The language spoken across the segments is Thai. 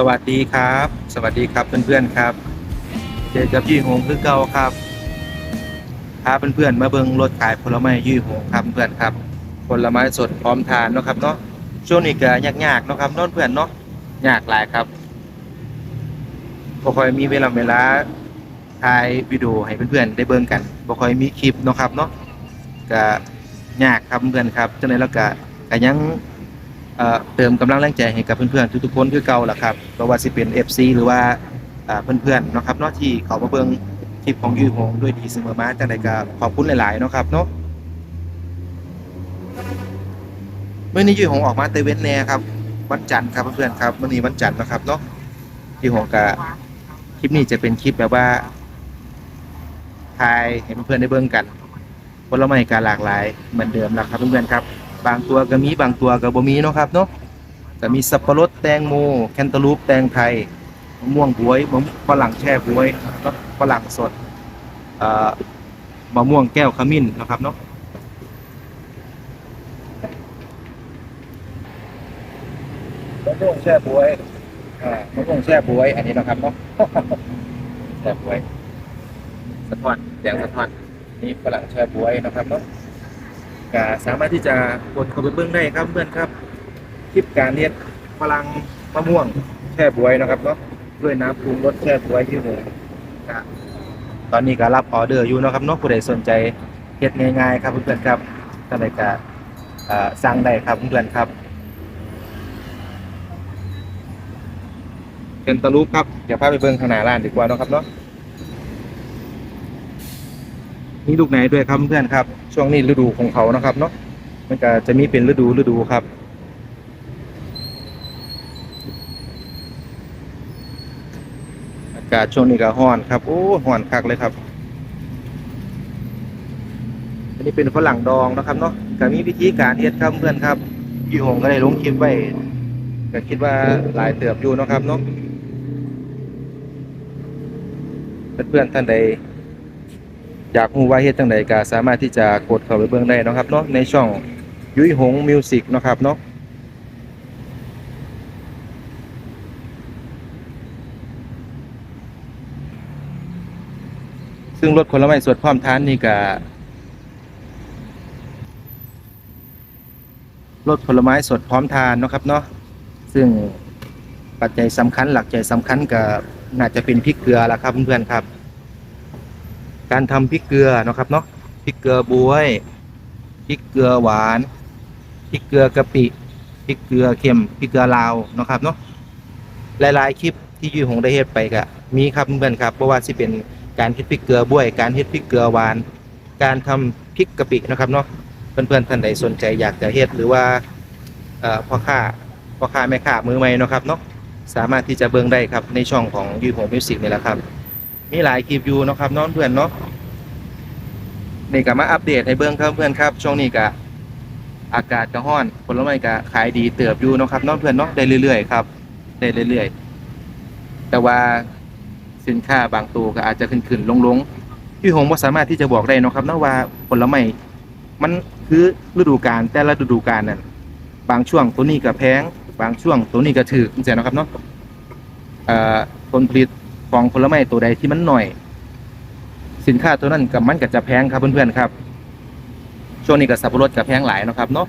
สวัสดีครับ สวัสดีครับเพื่อนๆครับ เจอกับยี่หงคือเก่าครับพาเพื่อนๆมาเบิ่งรถขายผลไม้ยี่หงครับเพื่อนครับ ผลไม้สดพร้อมทานเนาะครับเนาะช่วงนี้ก็ยากๆเนาะครับน้องเพื่อนเนาะยากหลายครับบ่ค่อยมีเวลาเวลาถ่ายวิดีโอให้เพื่อนๆได้เบิ่งกันบ่ค่อยมีคลิปเนาะครับเนาะก็ยากครับเพื่อนครับจังไดแล้วก็ก็ยัง เติมกำลังแรงใจให้กับเพื่อนๆทุกๆคนคือเก่าล่ะครับเพราะว่าสิเป็น FC หรือว่าเพื่อนๆเนาะครับเนาะที่เขามาเบิ่งคลิปของยูฮงด้วยดีเสมอมาจังไดก็ขอบคุณหลายๆเนาะครับเนาะเมื่อนี้ยูฮงออกมาเตเวนแน่ครับวันจันทร์ครับเพื่อนๆครับเมื่อนี้วันจันทร์นะครับเนาะยูฮงก็คลิปนี้จะเป็นคลิปแบบว่าถ่ายให้เพื่อนๆได้เบิ่งกันผลไม้ก็หลากหลายเหมือนเดิมนะครับเพื่อนๆครับ บางตัวก็มีบางตัวก็บ่มีเนาะครับเนาะก็มีสับปะรดแตงโมแคนตาลูปแตงไทยมะม่วงบวยมะฝรั่งแช่บวยแล้วฝรั่งสดเอ่อมะม่วงแก้วขมิ้นนะครับเนาะมะม่วงแช่บวยอ่ามะม่วงแช่บวย อันนี้นะครับเนาะแช่บวยสะท้อนแดงสะท้อนนี่ฝรั่งแช่บวยนะครับเนาะ ก็สามารถที่จะกดเข้าไปเบื้องได้ครับเพื่อนครับ คลิปการเรียนพลังมะม่วงแช่บวยนะครับเนาะด้วยน้ำปรุงรสแช่บวยที่หนึ่งตอนนี้ก็รับออเดอร์อยู่นะครับเนาะผู้ใดสนใจเฮ็ดง่ายๆครับเพื่อนๆครับท่านใดก็เอ่อสั่งได้ครับเพื่อนๆครับเป็นตะลุกครับเดี๋ยวพาไปเบิ่งข้างหน้าร้านดีกว่านะครับเนาะ มีลูกไหนด้วยครับเพื่อนครับ ช่วงนี้ฤดูของเขานะครับเนาะมันก็จะมีเป็นฤดูฤดูครับอากาศช่วงนี้ก็ร้อนครับโอ้ร้อนคักเลยครับ อันนี้เป็นฝรั่งดองนะครับเนาะก็มีวิธีการเฮ็ดครับเพื่อนครับพี่หงก็ได้ลงคลิปไว้ก็คิดว่าหลายเติบอยู่นะครับเนาะเพื่อนๆท่านใด อยากรู้ว่าเฮ็ดจังไดก็สามารถที่จะกดเข้าไปเบิ่งได้นะครับเนาะในช่องยุ้ยหงมิวสิกนะครับเนาะซึ่งรถผลไม้สดพร้อมทานนี่ก็รถผลไม้สดพร้อมทานนะครับเนาะซึ่งปัจจัยสำคัญหลักใจสำคัญก็น่าจะเป็นพริกเกลือละครับเพื่อนๆครับ การทำพริกเกลือนะครับเนาะพริกเกลือบวยพริกเกลือหวานพริกเกลือกะปิพริกเกลือเค็มพริกเกลือลาวนะครับเนาะหลายๆคลิปที่ยูหงได้เฮ็ดไปก็มีครับเพื่อนครับเพราะว่าสิเป็นการเฮ็ดพริกเกลือบวย การเฮ็ดพริกเกลือหวาน การทำพริกกะปินะครับเนาะเพื่อนๆท่านใดสนใจอยากจะเฮ็ดหรือว่าเอ่อพ่อค้าพ่อค้าแม่ค้ามือใหม่นะครับเนาะสามารถที่จะเบิ่งได้ครับในช่องของยูหงมิวสิกนี่แหละครับ มีหลายคลิปอยู่นะครับน้องเพื่อนเนาะนี่ก็มาอัปเดตให้เบิ่งครับเพื่อนครับ ช่วงนี้ก็อากาศก็ร้อนผลไม้ก็ขายดีเติบอยู่นะครับน้องเพื่อนเนาะได้เรื่อยๆครับได้เรื่อยๆ แต่ว่าสินค้าบางตัวก็อาจจะขึ้นๆลงๆพี่หงบ่สามารถที่จะบอกได้นะครับเนะว่าผลไม้มันคือฤดูกาลแต่ละฤดูกาลนั่นบางช่วงตัวนี้ก็แพงบางช่วงตัวนี้ก็ถูกจังซี่เนะครับเนาะผลผลิต ของผลไม้ตัวใดที่มันหน่อย สินค้าตัวนั้นกับมันก็จะแพงครับเพื่อนๆครับ ช่วงนี้กับสับปะรดกับแพงหลายนะครับเนาะ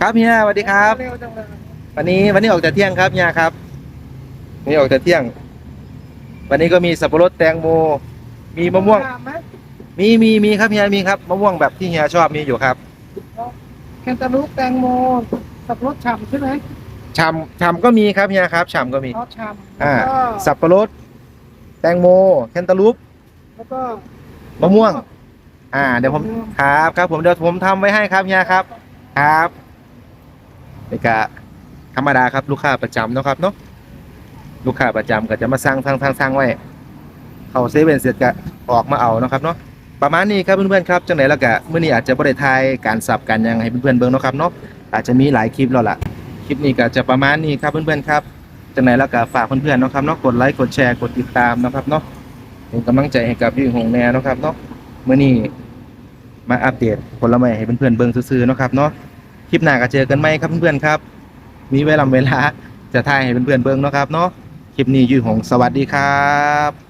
ครับเฮียสวัสดีครับ วันนี้วันนี้ออกแต่เที่ยงครับเฮียครับนนี้ออกแต่เที่ยง วันนี้ก็มีสับปะรดแตงโมมีมะม่วง มีมีมีครับเฮียมีครับมะม่วงแบบที่เฮียชอบมีอยู่ครับแคนตาลูปแตงโมสับปะรดฉ่ำใช่ไหม ฉ่ำฉ่ำก็มีครับเฮียครับฉ่ำก็มีอ๋อฉ่ำอ่า แล้วก็สับปะรด แตงโม แคนตาลูป แล้วก็มะม่วง อ่า เดี๋ยวผม ครับ ครับ ผม เดี๋ยวผมทำไว้ให้ครับเฮียครับ ครับนี่ก็ธรรมดาครับ ลูกค้าประจำเนาะครับเนาะ ลูกค้าประจำก็จะมาสั่งสั่งสั่งสั่งไว้ เขาเซเว่นเสร็จก็ออกมาเอาเนาะครับเนาะ ประมาณนี้ครับเพื่อนๆครับจังไหนแล้วก็มื้อนี้อาจจะบ่ได้ถ่ายการสับกันยังให้เพื่อนๆเบิ่งเนาะครับเนาะ อาจจะมีหลายคลิปแล้วล่ะ คลิปนี้ก็จะประมาณนี้ครับเพื่อนๆครับจังไหนแล้วก็ฝากเพื่อนๆนะครับเนาะกดไลค์กดแชร์กดติดตามนะครับเนาะเป็นกำลังใจให้กับพี่หงแนนะครับเนาะเมื้อนี้มาอัปเดตผลไม้ให้เพื่อนๆเบิ่งซื่อๆนะครับเนาะคลิปหน้าก็เจอกันใหมครับเพื่อนๆครับ มีเวลาเวลาจะถ่ายให้เพื่อนๆเบิ่งนะครับเนาะคลิปนี้ยู่หงสวัสดีครับ